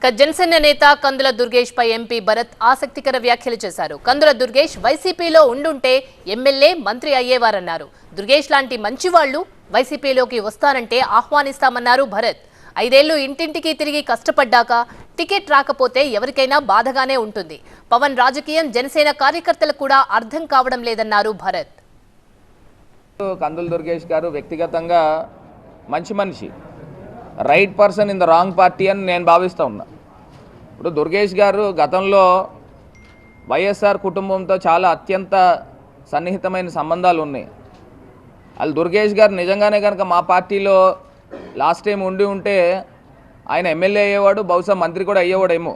ఇక జనసేన నేత కందుల దుర్గేష్ పై ఎంపీ భరత్ ఆసక్తికర వ్యాఖ్యలు చేశారు. కందుల దుర్గేష్ వైసీపీలో ఉండుంటే ఎమ్మెల్యే మంత్రి అయ్యేవారన్నారు. దుర్గేష్ లాంటి మంచివాళ్ళు వైసీపీలోకి వస్తానంటే ఆహ్వానిస్తామన్నారు భరత్. ఐదేళ్ళు ఇంటింటికి తిరిగి కష్టపడ్డాక టికెట్ రాకపోతే ఎవరికైనా బాధగానే ఉంటుంది. పవన్ రాజకీయం జనసేన కార్యకర్తలకు కూడా అర్థం కావడం లేదన్నారు భరత్. కందుల దుర్గేష్ గారు వ్యక్తిగతంగా మంచి మనిషి. Right person in the wrong party అని నేను భావిస్తూ ఉన్నా. ఇప్పుడు దుర్గేష్ గారు గతంలో వైఎస్ఆర్ కుటుంబంతో చాలా అత్యంత సన్నిహితమైన సంబంధాలు ఉన్నాయి. వాళ్ళు దుర్గేష్ గారు నిజంగానే కనుక మా పార్టీలో లాస్ట్ టైం ఉండి ఉంటే ఆయన ఎమ్మెల్యే అయ్యేవాడు బహుశా మంత్రి కూడా అయ్యేవాడేమో.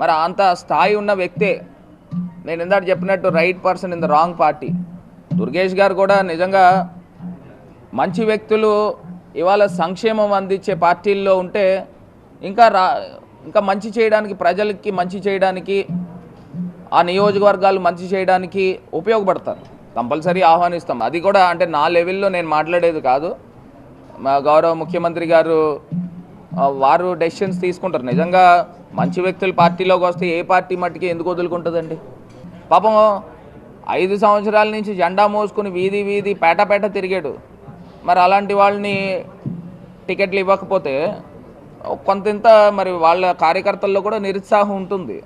మరి అంత స్థాయి ఉన్న వ్యక్తే నేను ఇందాక చెప్పినట్టు right person in the wrong party. Durgesh గారు కూడా నిజంగా మంచి వ్యక్తులు ఇవాళ సంక్షేమం అందించే పార్టీల్లో ఉంటే ఇంకా రా ఇంకా మంచి చేయడానికి ప్రజలకి మంచి చేయడానికి ఆ నియోజకవర్గాలు మంచి చేయడానికి ఉపయోగపడతారు. కంపల్సరీ ఆహ్వానిస్తాం. అది కూడా అంటే నా లెవెల్లో నేను మాట్లాడేది కాదు. మా గౌరవ ముఖ్యమంత్రి గారు వారు డెసిషన్స్ తీసుకుంటారు. నిజంగా మంచి వ్యక్తులు పార్టీలోకి వస్తే ఏ పార్టీ మట్టికి ఎందుకు వదులుకుంటుందండి? పాపం ఐదు సంవత్సరాల నుంచి జెండా మోసుకుని వీధి వీధి పేట పేట తిరిగాడు. మరి అలాంటి వాళ్ళని టికెట్లు ఇవ్వకపోతే కొంత ఇంత మరి వాళ్ళ కార్యకర్తల్లో కూడా నిరుత్సాహం ఉంటుంది.